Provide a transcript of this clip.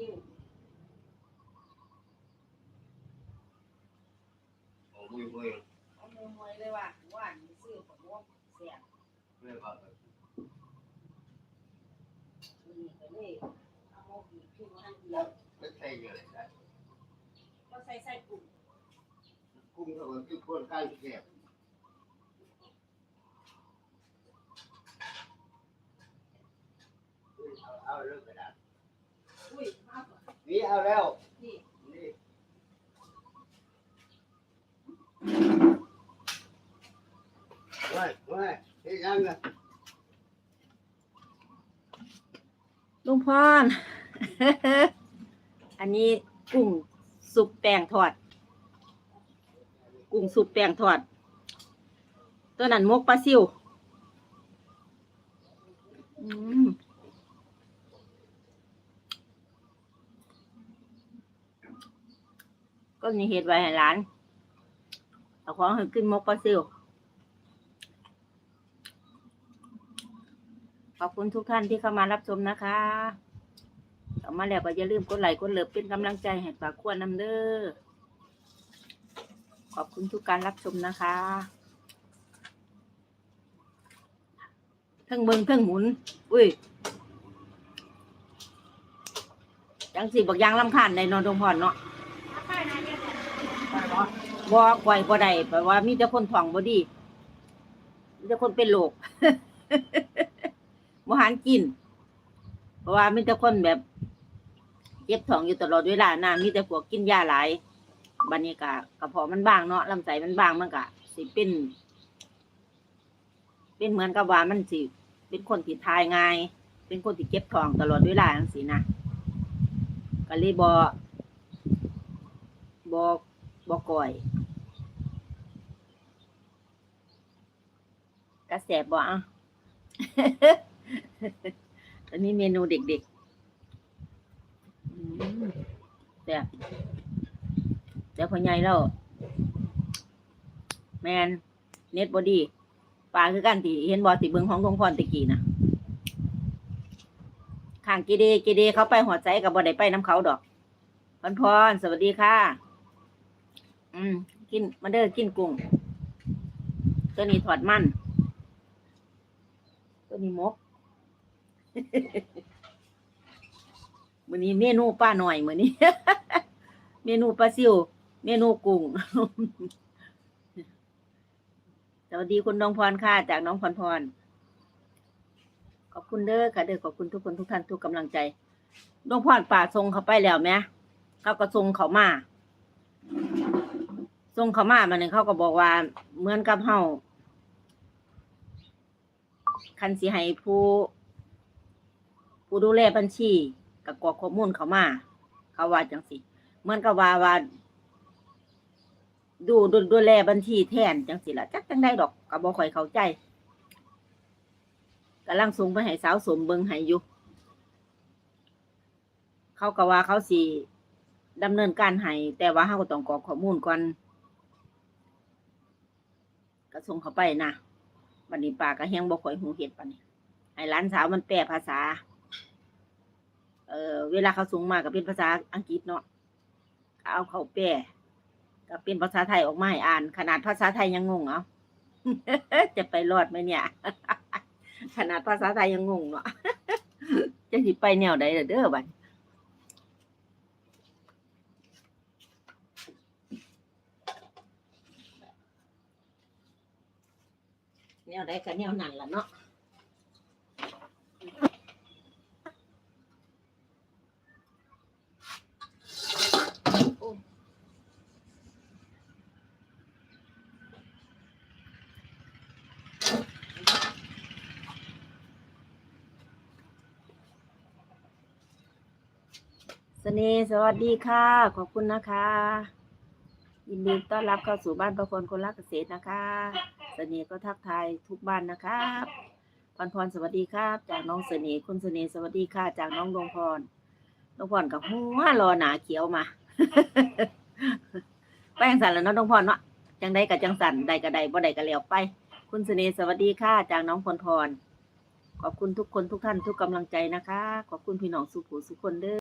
ซิวโอ้ยเว้ยเอามือมวยเลยว่ะว่านี่ซื้อผมว่าเสียบเว้ยครับนี่ก็เลยเอามกอีกขึ้นมาอันเดียวไม่ใช่เยอะเลยนะก็ใส่ใส่กลุ่มกุ้งเขาก็คือคนใกล้แคบเอาเอาเรื่องกระดาษ อุ้ยมาก่อนนี่เอาแล้วนี่นี่เว้ยเว้ยเฮ้ยยังไงลุงพร อันนี้กุ้งสุกแป้งทอด กุ้งสุกแป้งทอด ตัวนั้นมกปลาซิว อืม ก็มีเหตุไว้ให้หลาน เอาของให้ขึ้นมกปลาซิวขอบคุณทุกท่านที่เข้ามารับชมนะคะเข้ามาแล้วก็อย่าลืมกดไลค์กดเลิฟเป็นกำลังใจให้ปากขวดน้ำเด้อ ขอบคุณทุกการรับชมนะคะทั้งเบิงทั้งหมุน อุ้ยจังสิบักยางลำคาญในนอนตรงพรเนาะ ไปนะเนี่ย ไปเนาะ บ่ปล่อยบ่ได้แปลว่ามีแต่คนท้องบ่ดีมีแต่คนเป็นโรคบ่หารกิน เพราะว่ามีแต่คนแบบเจ็บท้องอยู่ตลอดเวลานะมีแต่พวกกินยาหลายบัดนี้ก็กระเพาะมันบางเนาะลำไส้มันบางมันก็สิเป็น เป็นเหมือนกับว่ามันสิเป็นคนที่ทายง่าย เป็นคนที่เจ็บทองตลอดเวลาจังซี่นะก็เลยบ่บ่บ่ก่อย กระแสบบ่อะอันนี้เมนูเด็กๆอืมแต่บแต่พ่อใหญ่แล้วแมนเน็ตบอดี้ปลาคือกันที่เห็นบอติเบิงของทงพรตะกี้นะข้างกีเดกีเดเขาไปหัวใจกับบอได้ไปน้ำเขาดอกพรพรสวัสดีค่ะ อืม กินมาเด้อกินกุ้งตัวนี้ถอดมัน นี้มกมื้อนี้เมนูป้าหน่อยมื้อนี้ เมนูปลาซิว เมนูกุ้งสวัสดีคุณน้องพรค่ะ จากน้องพรพร ขอบคุณเด้อค่ะเด้อขอบคุณทุกคนทุกท่านทุกกำลังใจน้องพรป่าทรงเขาไปแล้วไหมเขาก็ทรงเขามาทรงเขามามาหนึ่งเขาก็บอกว่าเหมือนกับเฮา คันสิให้ผู้ ผู้ดูแลบัญชีกับกรอกข้อมูลเขามา เขาว่าจังสิเหมือนกับว่าว่า ดูดูดูแลบัญชีแทนจังสิละจักจังได้ดอกก็บ่ค่อยเข้าใจกำลังส่งไปให้สาวสมเบิงให้อยู่เขาก็ว่าเขาสิดำเนินการให้แต่ว่าเขาก็ต้องกรอกข้อมูลก่อนก็ส่งเขาไปนะ วันนี้ป้าก็แฮงบ่ค่อยหูเห็ดปานนี้ให้หลานสาวมันแปลภาษา เอ่อเวลาเขาส่งมาก็เป็นภาษาอังกฤษเนาะเอาเขาแปลก็เป็นภาษาไทยออกมาให้อ่าน ขนาดภาษาไทยยังงงเอาจะไปรอดไหมเนี่ย ขนาดภาษาไทยยังงงเนาะจะสิไปแนวใดเด้อบัด แนวใดก็แนวนั้นล่ะเนาะสเน่ห์สวัสดีค่ะ ขอบคุณนะคะ ยินดีต้อนรับเข้าสู่บ้านประคนคนรักเกษตรนะคะเสน่ห์ก็ทักทายทุกบ้านนะครับพรพรสวัสดีครับ จากน้องเสน่ห์คุณเสน่ห์สวัสดีค่ะ จากน้องดวงพรดวงพรกับหัวรอหนาเขียวมาแป้งสันแล้วเนาะดวงพรเนาะจังใดกับจังสันใดกับใดบ่ใดกับเหลียวไป คุณเสน่ห์สวัสดีค่ะ จากน้องพรพรขอบคุณทุกคนทุกท่านทุกกำลังใจนะคะ ขอบคุณพี่น้องสุขูสุคนเด้อ